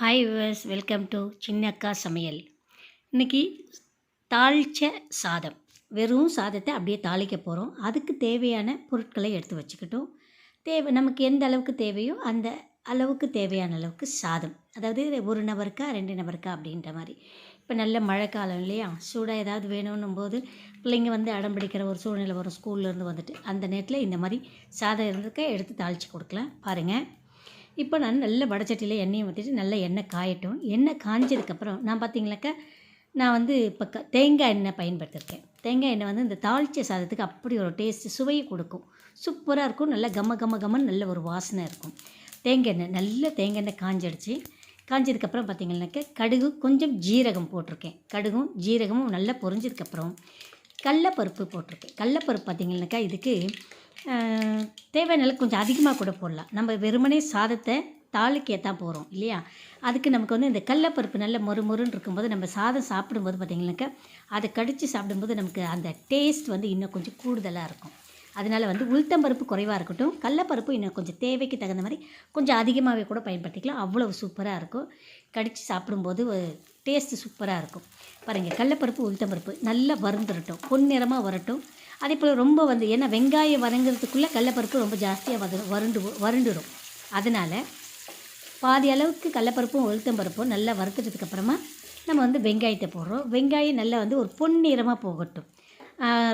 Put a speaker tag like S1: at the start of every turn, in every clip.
S1: Hi viewers welcome to Chinnakka Samayal இன்றைக்கி தாளிச்ச சாதம். வெறும் சாதத்தை அப்படியே தாளிக்க போகிறோம் அதுக்கு தேவையான பொருட்களை எடுத்து வச்சுக்கிட்டோம். தேவை நமக்கு எந்த அளவுக்கு தேவையோ அந்த அளவுக்கு தேவையான அளவுக்கு சாதம். அதாவது ஒரு நபருக்கா ரெண்டு நபருக்கா அப்படின்ற மாதிரி. இப்போ நல்ல மழை காலம் இல்லையா? சூடாக ஏதாவது வேணும்னும் போது பிள்ளைங்க வந்து அடம் பிடிக்கிற ஒரு சூழ்நிலை வரும். ஸ்கூல்லேருந்து வந்துட்டு அந்த நேரத்தில் இந்த மாதிரி சாதம் இருந்துக்க எடுத்து தாளித்து கொடுக்கலாம். பாருங்கள் இப்போ நான் நல்ல வடச்சட்டியில் எண்ணெயை ஊற்றிட்டு நல்ல எண்ணெய் காயட்டும். எண்ணெய் காஞ்சதுக்கப்புறம் நான் பார்த்தீங்களாக்கா நான் வந்து இப்போ க தேங்காய் எண்ணெய் பயன்படுத்திருக்கேன். தேங்காய் எண்ணெய் வந்து இந்த தாளிச்ச சாதத்துக்கு அப்படி ஒரு டேஸ்ட்டு சுவையை கொடுக்கும். சூப்பராக இருக்கும் நல்ல கம கம கமன்னு நல்ல ஒரு வாசனை இருக்கும். தேங்காய் எண்ணெய் நல்ல தேங்காய் எண்ணெய் காஞ்சடிச்சு. காஞ்சதுக்கப்புறம் பார்த்திங்கனாக்கா கடுகு கொஞ்சம் ஜீரகம் போட்டிருக்கேன். கடுகும் ஜீரகமும் நல்லா பொரிஞ்சதுக்கப்புறம் கடலப்பருப்பு போட்டிருக்கேன். கடலப்பருப்பு பார்த்தீங்கன்னாக்கா இதுக்கு தேவையான அளவுக்கு கொஞ்சம் அதிகமாக கூட போடலாம். நம்ம வெறுமனே சாதத்தை தாளிக்க தான் போகிறோம் இல்லையா? அதுக்கு நமக்கு வந்து இந்த கடலப்பருப்பு நல்ல மொறு மொறுன்னு இருக்கும்போது நம்ம சாதம் சாப்பிடும்போது பார்த்திங்கனாக்கா அதை கடித்து சாப்பிடும்போது நமக்கு அந்த டேஸ்ட் வந்து இன்னும் கொஞ்சம் கூடுதலாக இருக்கும். அதனால் வந்து உளுத்தம்பருப்பு குறைவாக இருக்கட்டும் கடலப்பருப்பு இன்னும் கொஞ்சம் தேவைக்கு தகுந்த மாதிரி கொஞ்சம் அதிகமாகவே கூட பயன்படுத்திக்கலாம். அவ்வளோ சூப்பராக இருக்கும். கடித்து சாப்பிடும்போது டேஸ்ட்டு சூப்பராக இருக்கும். பாருங்கள் கடலப்பருப்பு உளுத்தம்பருப்பு நல்லா வறுந்துடட்டும் பொன்னிறமாக வரட்டும். அதே போல் ரொம்ப வந்து ஏன்னா வெங்காயம் வதங்குறதுக்குள்ளே கடலப்பருப்பு ரொம்ப ஜாஸ்தியாக வத வறண்டு வறண்டுடும் அதனால் பாதி அளவுக்கு கடலப்பருப்பும் உளுத்தம்பருப்பும் நல்லா வறுத்துட்டதுக்கப்புறமா நம்ம வந்து வெங்காயத்தை போடுறோம். வெங்காயம் நல்லா வந்து ஒரு பொன்னிறமாக போகட்டும்.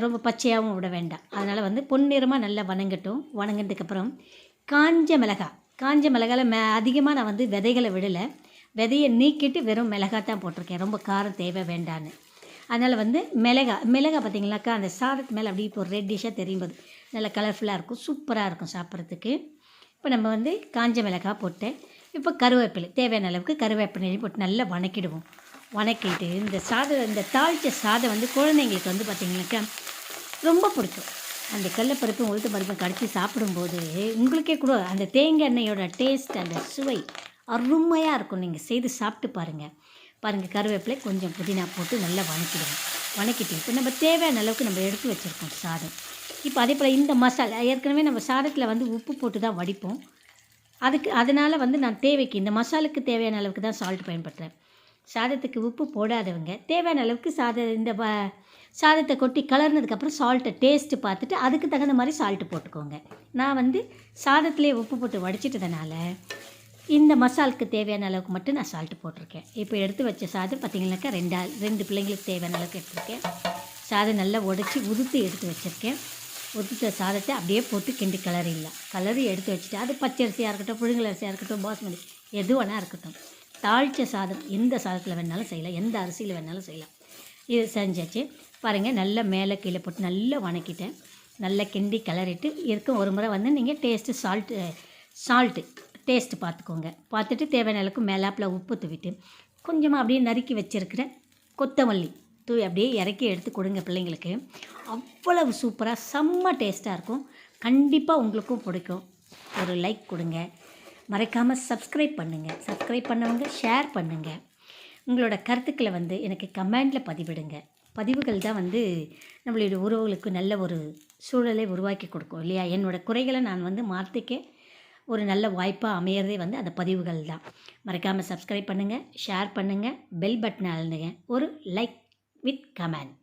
S1: ரொம்ப பச்சையாகவும் விட வேண்டாம். அதனால் வந்து பொன்னிறமாக நல்லா வணங்கட்டும். வணங்கினதுக்கப்புறம் காஞ்ச மிளகாய். காஞ்ச மிளகால மே அதிகமாக நான் வந்து விதைகளை விடலை. விதையை நீக்கிட்டு வெறும் மிளகாய் தான் போட்டிருக்கேன். ரொம்ப காரம் தேவை வேண்டான்னு. அதனால் வந்து மிளகா மிளகா பார்த்திங்கனாக்கா அந்த சாதத்து மேலே அப்படியே இப்போ ரெட்டிஷாக தெரியும் போது நல்லா கலர்ஃபுல்லாக இருக்கும் சூப்பராக இருக்கும் சாப்பிட்றதுக்கு. இப்போ நம்ம வந்து காஞ்ச மிளகாய் போட்டேன். இப்போ கருவேப்பிலை தேவையான அளவுக்கு கருவேப்பிலை போட்டு நல்லா வணக்கிடுவோம். வணக்கிட்டு இந்த சாதம் இந்த தாளித்த சாதம் வந்து குழந்தைங்களுக்கு வந்து பார்த்திங்கனாக்கா ரொம்ப பிடிக்கும். அந்த கடலப்பருப்பும் உளுத்த பருப்பும் கடித்து சாப்பிடும்போது உங்களுக்கே கூட அந்த தேங்காய் எண்ணெயோட டேஸ்ட் அந்த சுவை அருமையாக இருக்கும். நீங்கள் செய்து சாப்பிட்டு பாருங்கள் பாருங்கள் கருவேப்பிலை கொஞ்சம் புதினா போட்டு நல்லா வணக்கிடுவோம் வணக்கிட்டு இப்போ நம்ம தேவையான அளவுக்கு நம்ம எடுத்து வச்சுருக்கோம் சாதம். இப்போ அதே போல் இந்த மசாலா ஏற்கனவே நம்ம சாதத்தில் வந்து உப்பு போட்டு தான் வடிப்போம். அதுக்கு அதனால் வந்து நான் தேவைக்கு இந்த மசாலுக்கு தேவையான அளவுக்கு தான் சால்ட் பயன்படுத்துகிறேன் சாதத்துக்கு உப்பு போடாதவங்க தேவையான அளவுக்கு சாத இந்த சாதத்தை கொட்டி கலர்னதுக்கப்புறம் சால்ட்டை டேஸ்ட்டு பார்த்துட்டு அதுக்கு தகுந்த மாதிரி சால்ட்டு போட்டுக்கோங்க. நான் வந்து சாதத்திலே உப்பு போட்டு வடிச்சிட்டதுனால இந்த மசாலுக்கு தேவையான அளவுக்கு மட்டும் நான் சால்ட்டு போட்டிருக்கேன். இப்போ எடுத்து வச்ச சாதம் பார்த்திங்கனாக்கா ரெண்டா ரெண்டு பிள்ளைங்களுக்கு தேவையான அளவுக்கு எடுத்திருக்கேன். சாதம் நல்லா உடச்சி உதுத்து எடுத்து வச்சுருக்கேன். உதுத்த சாதத்தை அப்படியே போட்டு கிண்டி இல்லை. கலரி எடுத்து வச்சுட்டு அது பச்சை அரிசியாக இருக்கட்டும் புழுங்கல் அரிசியாக இருக்கட்டும் பாஸ்மதி எது வேணா இருக்கட்டும். தாளித்த சாதம் எந்த சாதத்தில் வேணாலும் செய்யலாம் எந்த அரிசியில் வேணாலும் செய்யலாம். இது செஞ்சாச்சு. பாருங்கள் நல்லா மேலே கீழே போட்டு நல்லா வணக்கிட்டேன். நல்லா கிண்டி கிளறிட்டு இருக்கும் ஒரு முறை வந்து நீங்கள் டேஸ்ட்டு சால்ட்டு சால்ட்டு டேஸ்ட்டு பார்த்துக்கோங்க. பார்த்துட்டு தேவையான அளவுக்கு மேலாப்பில் உப்பு தூவிட்டு கொஞ்சமாக அப்படியே நறுக்கி வச்சிருக்கிற கொத்தமல்லி தூவி அப்படியே இறக்கி எடுத்து கொடுங்க பிள்ளைங்களுக்கு. அவ்வளவு சூப்பராக செம்ம டேஸ்ட்டாக இருக்கும். கண்டிப்பாக உங்களுக்கும் பிடிக்கும். ஒரு லைக் கொடுங்க. மறக்காமல் சப்ஸ்கிரைப் பண்ணுங்கள் சப்ஸ்கிரைப் பண்ணவங்க ஷேர் பண்ணுங்கள் உங்களோட கருத்துக்களை வந்து எனக்கு கமெண்டில் பதிவிடுங்க. பதிவுகள் தான் வந்து நம்மளுடைய உறவுகளுக்கு நல்ல ஒரு சூழலை உருவாக்கி கொடுக்கும் இல்லையா? என்னோட குறைகளை நான் வந்து மாற்றிக்க ஒரு நல்ல வாய்ப்பாக அமையிறதே வந்து அந்த பதிவுகள் தான் மறக்காமல் சப்ஸ்கிரைப் பண்ணுங்கள் ஷேர் பண்ணுங்கள் பெல் பட்டனை அழுந்துங்க. ஒரு லைக் வித் கமெண்ட்